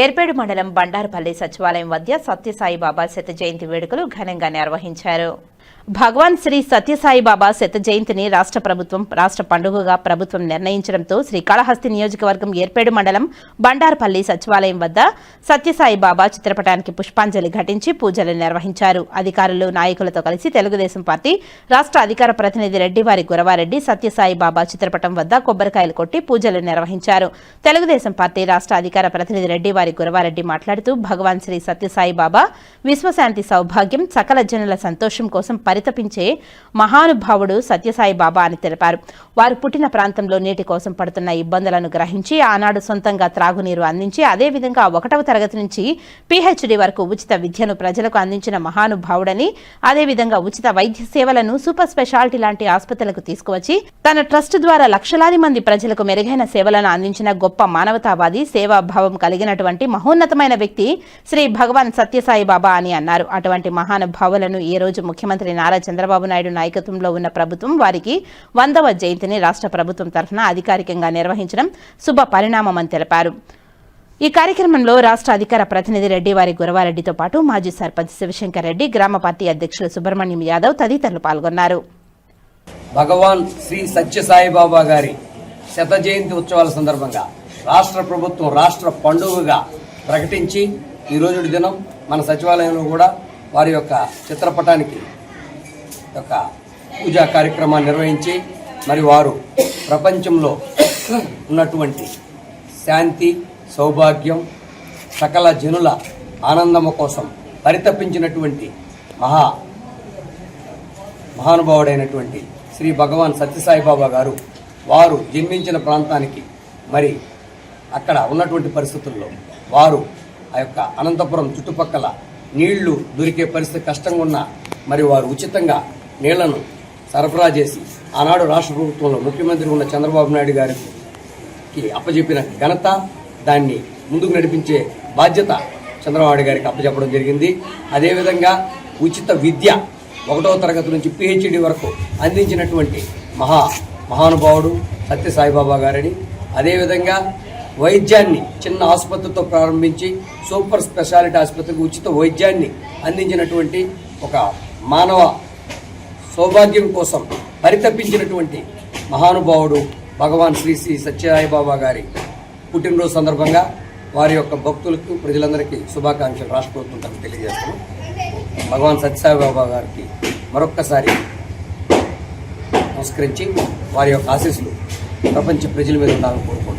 ఏర్పేడు మండలం బండారుపల్లి సచివాలయం వద్ద సత్యసాయిబాబా శత జయంతి వేడుకలు ఘనంగా నిర్వహించారు. భగవాన్ శ్రీ సత్యసాయిబాబా శత జయంతిని రాష్ట్ర ప్రభుత్వం రాష్ట్ర పండుగగా ప్రభుత్వం నిర్ణయించడంతో శ్రీకాళహస్తి నియోజకవర్గం ఏర్పేడు మండలం బండార్పల్లి సచివాలయం వద్ద సత్యసాయి బాబా చిత్రపటానికి పుష్పాంజలి ఘటించి పూజలు నిర్వహించారు. అధికారులు నాయకులతో కలిసి తెలుగుదేశం పార్టీ రాష్ట్ర అధికార ప్రతినిధి రెడ్డివారి గురవారెడ్డి సత్యసాయి బాబా చిత్రపటం వద్ద కొబ్బరికాయలు కొట్టి పూజలు నిర్వహించారు. తెలుగుదేశం పార్టీ రాష్ట్ర అధికార ప్రతినిధి రెడ్డివారి గురవారెడ్డి మాట్లాడుతూ భగవాన్ శ్రీ సత్యసాయిబాబా విశ్వశాంతి సౌభాగ్యం సకల జనుల సంతోషం కోసం పరితపించే మహానుభావుడు సత్యసాయి బాబా అని తెలిపారు. వారు పుట్టిన ప్రాంతంలో నీటి కోసం పడుతున్న ఇబ్బందులను గ్రహించి ఆనాడు సొంతంగా త్రాగునీరు అందించి అదేవిధంగా ఒకటవ తరగతి నుంచి పీహెచ్డీ వరకు ఉచిత విద్యను ప్రజలకు అందించిన మహానుభావుడని అదేవిధంగా ఉచిత వైద్య సేవలను సూపర్ స్పెషాలిటీ లాంటి ఆసుపత్రులకు తీసుకువచ్చి తన ట్రస్ట్ ద్వారా లక్షలాది మంది ప్రజలకు మెరుగైన సేవలను అందించిన గొప్ప మానవతావాది సేవాభావం కలిగినటువంటి మహోన్నతమైన వ్యక్తి శ్రీ భగవాన్ సత్యసాయి బాబా అని అన్నారు. అటువంటి మహానుభావులను ఈ రోజు ముఖ్యమంత్రి నారా చంద్రబాబు నాయుడు నాయకత్వంలో ఉన్న ప్రభుత్వం వారికి వందవ జయంతిని రాష్ట్ర ప్రభుత్వం తరఫున అధికారికంగా నిర్వహించడం శుభ పరిణామమని తెలిపారు. ఈ కార్యక్రమంలో రాష్ట్ర అధికార ప్రతినిధి రెడ్డి వారి గురవారెడ్డితో పాటు మాజీ సర్పంచ్ శివశంకర్ రెడ్డి గ్రామ పార్టీ అధ్యక్షులు సుబ్రహ్మణ్యం యాదవ్ తదితరులు పాల్గొన్నారు. భగవాన్ శ్రీ సత్యసాయిబాబా గారి శత జయంతి ఉత్సవాల సందర్భంగా రాష్ట్ర ప్రభుత్వం రాష్ట్ర పండుగగా ప్రకటించి ఈ రోజు దినం మన సచివాలయంలో కూడా వారి యొక్క చిత్రపటానికి యొక్క పూజా కార్యక్రమాన్ని నిర్వహించి మరి వారు ప్రపంచంలో ఉన్నటువంటి శాంతి సౌభాగ్యం సకల జనుల ఆనందము కోసం పరితపించినటువంటి మహా మహానుభావుడైనటువంటి శ్రీ భగవాన్ సత్యసాయిబాబా గారు వారు జన్మించిన ప్రాంతానికి మరి అక్కడ ఉన్నటువంటి పరిస్థితుల్లో వారు ఆ యొక్క అనంతపురం చుట్టుపక్కల నీళ్ళు దొరికే పరిస్థితి కష్టంగా ఉన్న మరి వారు ఉచితంగా నీళ్ళను సరఫరా చేసి ఆనాడు రాష్ట్ర ప్రభుత్వంలో ముఖ్యమంత్రి ఉన్న చంద్రబాబు నాయుడు గారికి అప్పచెప్పిన ఘనత దాన్ని ముందుకు నడిపించే బాధ్యత చంద్రబాబు గారికి అప్పచెప్పడం జరిగింది. అదేవిధంగా ఉచిత విద్య ఒకటవ తరగతి నుంచి పిహెచ్డి వరకు అందించినటువంటి మహా మహానుభావుడు సత్యసాయిబాబా గారని అదేవిధంగా వైద్యాన్ని చిన్న ఆసుపత్రితో ప్రారంభించి సూపర్ స్పెషాలిటీ ఆసుపత్రికి ఉచిత వైద్యాన్ని అందించినటువంటి ఒక మానవ సౌభాగ్యం కోసం పరితపించినటువంటి మహానుభావుడు భగవాన్ శ్రీ శ్రీ సత్యసాయిబాబా గారి పుట్టినరోజు సందర్భంగా వారి యొక్క భక్తులకు ప్రజలందరికీ శుభాకాంక్షలు రాష్ట్ర ప్రభుత్వం తరఫున తెలియజేస్తున్నాం. భగవాన్ సత్యసాయిబాబా గారికి మరొక్కసారి నమస్కరించి వారి యొక్క ఆశీస్సులు ప్రపంచ ప్రజల మీద ఉండాలని కోరుకుంటున్నాను